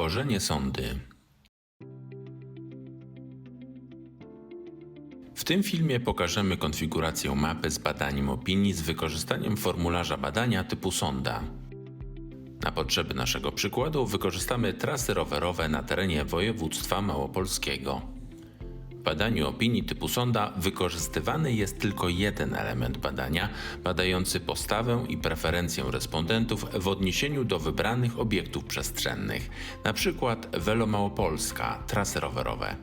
Tworzenie sondy. W tym filmie pokażemy konfigurację mapy z badaniem opinii z wykorzystaniem formularza badania typu sonda. Na potrzeby naszego przykładu wykorzystamy trasy rowerowe na terenie województwa małopolskiego. W badaniu opinii typu sonda wykorzystywany jest tylko jeden element badania, badający postawę i preferencję respondentów w odniesieniu do wybranych obiektów przestrzennych, np. Velo Małopolska, trasy rowerowe.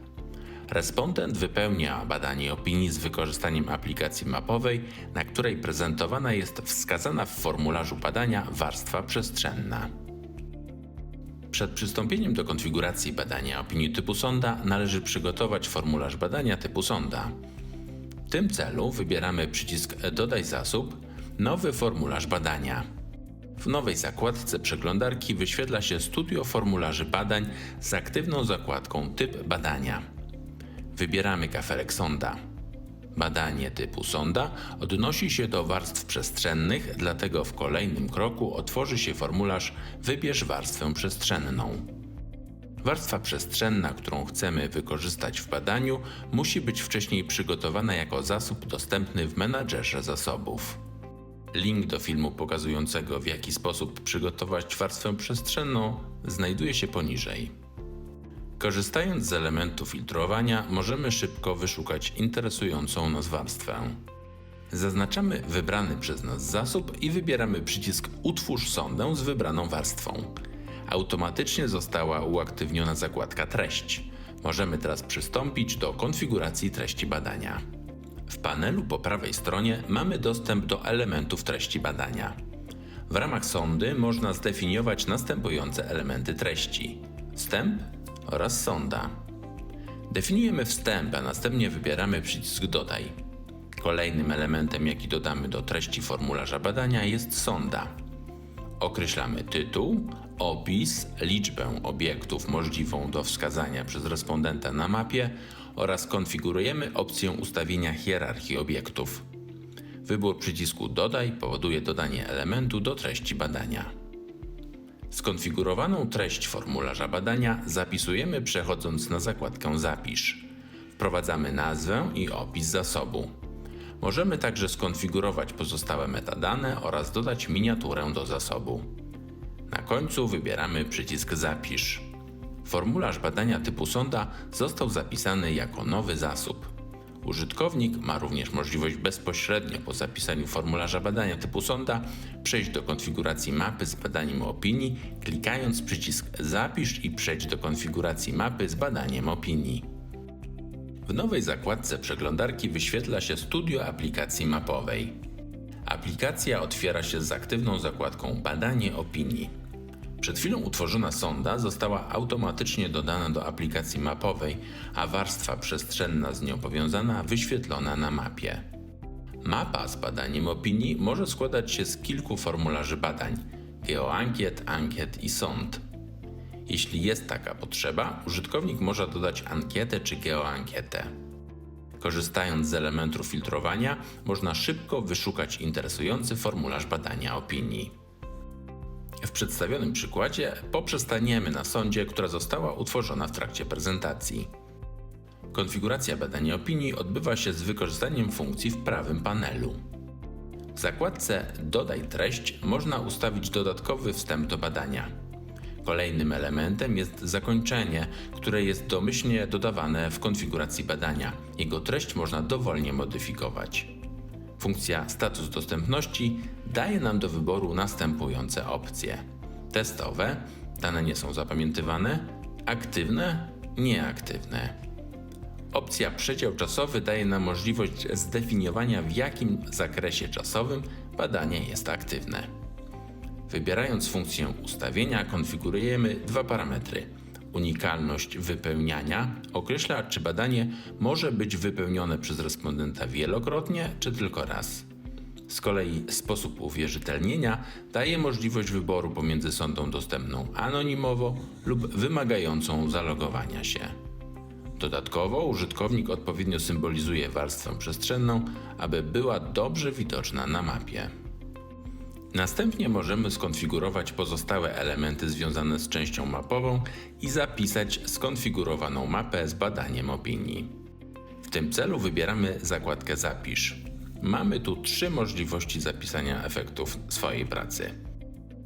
Respondent wypełnia badanie opinii z wykorzystaniem aplikacji mapowej, na której prezentowana jest wskazana w formularzu badania warstwa przestrzenna. Przed przystąpieniem do konfiguracji badania opinii typu sonda należy przygotować formularz badania typu sonda. W tym celu wybieramy przycisk Dodaj zasób, nowy formularz badania. W nowej zakładce przeglądarki wyświetla się studio formularzy badań z aktywną zakładką Typ badania. Wybieramy kafelek sonda. Badanie typu sonda odnosi się do warstw przestrzennych, dlatego w kolejnym kroku otworzy się formularz Wybierz warstwę przestrzenną. Warstwa przestrzenna, którą chcemy wykorzystać w badaniu, musi być wcześniej przygotowana jako zasób dostępny w menadżerze zasobów. Link do filmu pokazującego w jaki sposób przygotować warstwę przestrzenną znajduje się poniżej. Korzystając z elementu filtrowania, możemy szybko wyszukać interesującą nas warstwę. Zaznaczamy wybrany przez nas zasób i wybieramy przycisk Utwórz sondę z wybraną warstwą. Automatycznie została uaktywniona zakładka Treść. Możemy teraz przystąpić do konfiguracji treści badania. W panelu po prawej stronie mamy dostęp do elementów treści badania. W ramach sondy można zdefiniować następujące elementy treści: wstęp, oraz sonda. Definiujemy wstęp, a następnie wybieramy przycisk Dodaj. Kolejnym elementem, jaki dodamy do treści formularza badania jest sonda. Określamy tytuł, opis, liczbę obiektów możliwą do wskazania przez respondenta na mapie oraz konfigurujemy opcję ustawienia hierarchii obiektów. Wybór przycisku Dodaj powoduje dodanie elementu do treści badania. Skonfigurowaną treść formularza badania zapisujemy przechodząc na zakładkę Zapisz. Wprowadzamy nazwę i opis zasobu. Możemy także skonfigurować pozostałe metadane oraz dodać miniaturę do zasobu. Na końcu wybieramy przycisk Zapisz. Formularz badania typu sonda został zapisany jako nowy zasób. Użytkownik ma również możliwość bezpośrednio po zapisaniu formularza badania typu sonda przejść do konfiguracji mapy z badaniem opinii, klikając przycisk Zapisz i przejść do konfiguracji mapy z badaniem opinii. W nowej zakładce przeglądarki wyświetla się studio aplikacji mapowej. Aplikacja otwiera się z aktywną zakładką Badanie opinii. Przed chwilą utworzona sonda została automatycznie dodana do aplikacji mapowej, a warstwa przestrzenna z nią powiązana wyświetlona na mapie. Mapa z badaniem opinii może składać się z kilku formularzy badań: geoankiet, ankiet i sond. Jeśli jest taka potrzeba, użytkownik może dodać ankietę czy geoankietę. Korzystając z elementu filtrowania, można szybko wyszukać interesujący formularz badania opinii. Przedstawionym przykładzie poprzestaniemy na sondzie, która została utworzona w trakcie prezentacji. Konfiguracja badania opinii odbywa się z wykorzystaniem funkcji w prawym panelu. W zakładce Dodaj treść można ustawić dodatkowy wstęp do badania. Kolejnym elementem jest zakończenie, które jest domyślnie dodawane w konfiguracji badania. Jego treść można dowolnie modyfikować. Funkcja status dostępności daje nam do wyboru następujące opcje: testowe, dane nie są zapamiętywane, aktywne, nieaktywne. Opcja przedział czasowy daje nam możliwość zdefiniowania w jakim zakresie czasowym badanie jest aktywne. Wybierając funkcję ustawienia konfigurujemy dwa parametry Unikalność wypełniania określa, czy badanie może być wypełnione przez respondenta wielokrotnie, czy tylko raz. Z kolei sposób uwierzytelnienia daje możliwość wyboru pomiędzy sondą dostępną anonimowo lub wymagającą zalogowania się. Dodatkowo użytkownik odpowiednio symbolizuje warstwę przestrzenną, aby była dobrze widoczna na mapie. Następnie możemy skonfigurować pozostałe elementy związane z częścią mapową i zapisać skonfigurowaną mapę z badaniem opinii. W tym celu wybieramy zakładkę Zapisz. Mamy tu trzy możliwości zapisania efektów swojej pracy.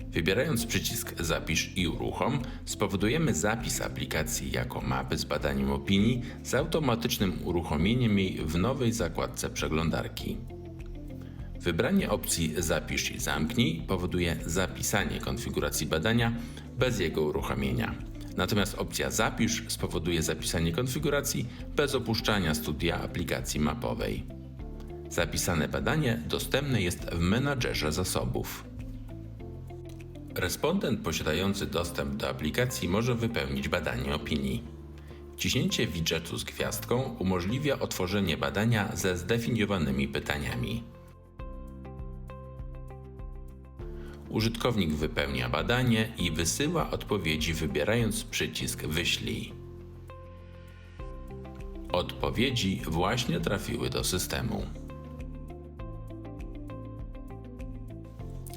Wybierając przycisk Zapisz i uruchom, spowodujemy zapis aplikacji jako mapy z badaniem opinii z automatycznym uruchomieniem jej w nowej zakładce przeglądarki. Wybranie opcji Zapisz i zamknij powoduje zapisanie konfiguracji badania bez jego uruchomienia. Natomiast opcja Zapisz spowoduje zapisanie konfiguracji bez opuszczania studia aplikacji mapowej. Zapisane badanie dostępne jest w menadżerze zasobów. Respondent posiadający dostęp do aplikacji może wypełnić badanie opinii. Ciśnięcie widgetu z gwiazdką umożliwia otworzenie badania ze zdefiniowanymi pytaniami. Użytkownik wypełnia badanie i wysyła odpowiedzi wybierając przycisk Wyślij. Odpowiedzi właśnie trafiły do systemu.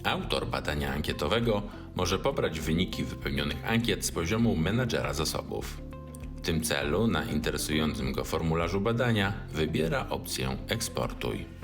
Autor badania ankietowego może pobrać wyniki wypełnionych ankiet z poziomu menedżera zasobów. W tym celu na interesującym go formularzu badania wybiera opcję Eksportuj.